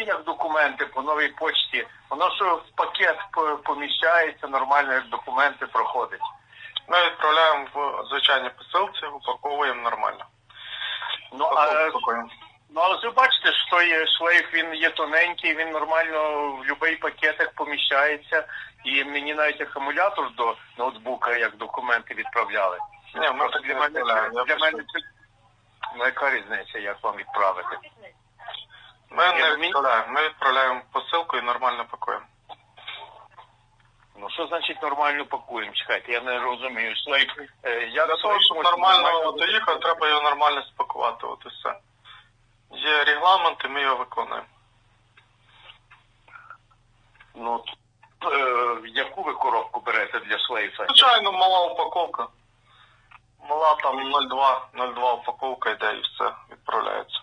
відправляти як документи по новій почті? Воно що в пакет поміщається, нормально як документи проходить. Ми відправляємо в звичайні посилці, упаковуємо нормально. Ну, а, ну але ви бачите, що той є шлейф, він є тоненький, він нормально в будь-який пакетик поміщається. І мені навіть акумулятор до ноутбука як документи відправляли. Ні, ми для мене, для мене це ну, яка різниця, як вам відправити? Ми не ну, відправляємо. Ми відправляємо посилку і нормально пакуємо. Ну що значить нормально пакуємо? Чекайте, я не розумію. Шлейф, е, як Для того, щоб нормально доїхати, треба його нормально спакувати. От і все. Є регламент, і ми його виконуємо. Ну, е, яку ви коробку берете для шлейфа? Звичайно, мала упаковка. Мала там 0,2, 0,2 упаковка йде і все відправляється.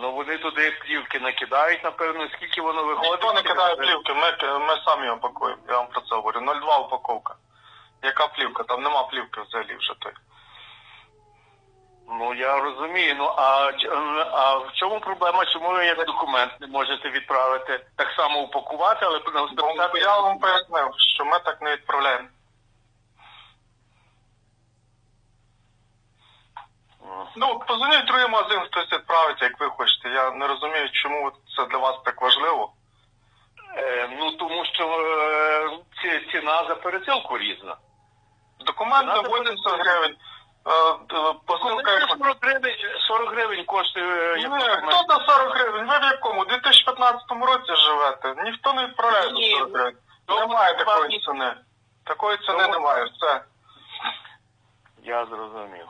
Ну вони туди плівки накидають, напевно, скільки воно виходить? Ніхто не кидає плівки, ми, ми самі його пакуємо, я вам про це говорю. 0,2 упаковка. Яка плівка? Там нема плівки взагалі вже той. Ну я розумію. Ну а, а в чому проблема? Чому ви як документ не можете відправити? Так само упакувати, але написати. Я вам пояснив, що ми так не відправляємо. Ну, позвоніть другий магазин, хтось відправить, як ви хочете. Я не розумію, чому це для вас так важливо. Е, ну тому що е, ці- ціна за пересилку різна. Документ на Надо 80 гривень. Е, Посилка Це як... 40 гривень, 40 гривень коштує. як Ні, документ. хто за 40 гривень? Ви в якому? У 2015 році живете. Ніхто не відправляє за Ні, 40 гривень. ну, Немає такої ціни. Такої ціни Ну, немає. Все. Я зрозумів.